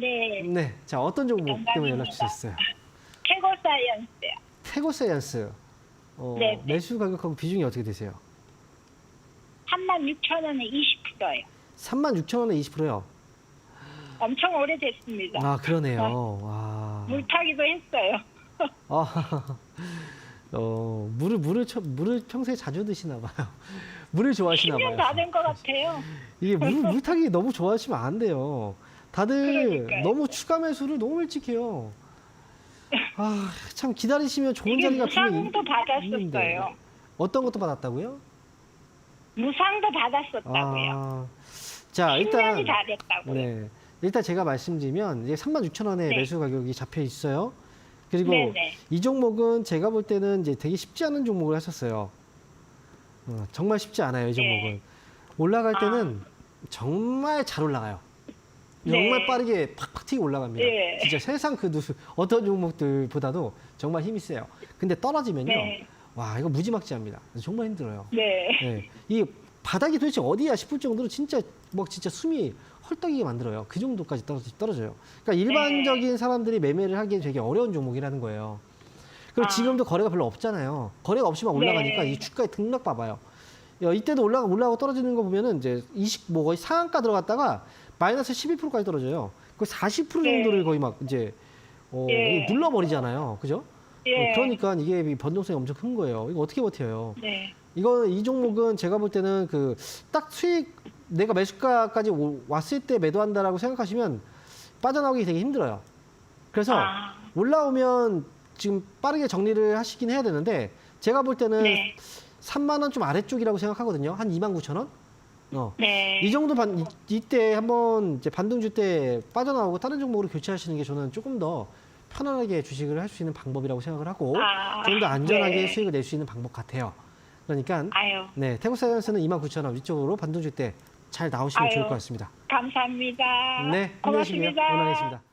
네. 네. 자, 어떤 종목 때문에 연락. 주셨어요? 태고 사이언스요. 태고 사이언스. 어, 네, 네. 매수 가격하고 비중이 어떻게 되세요? 36,000원에 20%요. 36,000원에 20%요. 엄청 오래됐습니다. 아, 그러네요. 와. 물타기도 했어요. 아, 어, 물을 물을 쳐- 물을 평소에 자주 드시나 봐요. 물을 좋아하시나 10년 봐요. 다된 것 같아요. 이게 물 물타기 너무 좋아하시면 안 돼요. 다들 그러니까요. 너무 추가 매수를 너무 일찍 해요. 아, 참 기다리시면 좋은 이게 자리가 분명히 무상도 있는데. 받았었어요. 어떤 것도 받았다고요? 무상도 받았었다고요. 아, 자 10년이 일단 다 됐다고요. 네. 일단 제가 말씀드리면 이제 36,000원에 네. 매수 가격이 잡혀 있어요. 그리고 네네. 이 종목은 제가 볼 때는 이제 되게 쉽지 않은 종목을 하셨어요. 어, 정말 쉽지 않아요, 이 종목은. 네. 올라갈 때는 정말 잘 올라가요. 정말 네. 빠르게 팍팍 튀고 올라갑니다. 네. 진짜 세상 그 누, 어떤 종목들보다도 정말 힘이 세요. 근데 떨어지면요. 네. 와, 이거 무지막지합니다. 정말 힘들어요. 네. 네. 이 바닥이 도대체 어디야 싶을 정도로 진짜 막 진짜 숨이 헐떡이게 만들어요. 그 정도까지 떨어져, 떨어져 요. 그러니까 일반적인 사람들이 매매를 하기엔 되게 어려운 종목이라는 거예요. 그리고 아. 지금도 거래가 별로 없잖아요. 거래가 없이 만 올라가니까 네. 이 주가의 등락 봐봐요. 야, 이때도 올라가 올라가고 떨어지는 거 보면은 이제 20뭐 거의 상한가 들어갔다가 마이너스 11%까지 떨어져요. 그 40% 네. 정도를 거의 막 이제 어, 예. 눌러버리잖아요. 그죠? 예. 어, 그러니까 이게 이 변동성이 엄청 큰 거예요. 이거 어떻게 버텨요? 네. 이거 이 종목은 제가 볼 때는 그 딱 수익 내가 매수가까지 오- 왔을 때 매도한다라고 생각하시면 빠져나오기 되게 힘들어요. 그래서 아. 올라오면 지금 빠르게 정리를 하시긴 해야 되는데 제가 볼 때는 네. 3만 원 좀 아래쪽이라고 생각하거든요. 한 2만 9천 원? 어. 네. 이 정도 반, 이, 이때 한번 이제 반등주 때 빠져나오고 다른 종목으로 교체하시는 게 저는 조금 더 편안하게 주식을 할 수 있는 방법이라고 생각을 하고 아, 좀 더 안전하게 네. 수익을 낼 수 있는 방법 같아요. 그러니까 아유, 네, 태국 사이언스는 29,000원 위쪽으로 반등주 때 잘 나오시면 아유. 좋을 것 같습니다. 감사합니다. 네. 고맙습니다. 응원하겠습니다.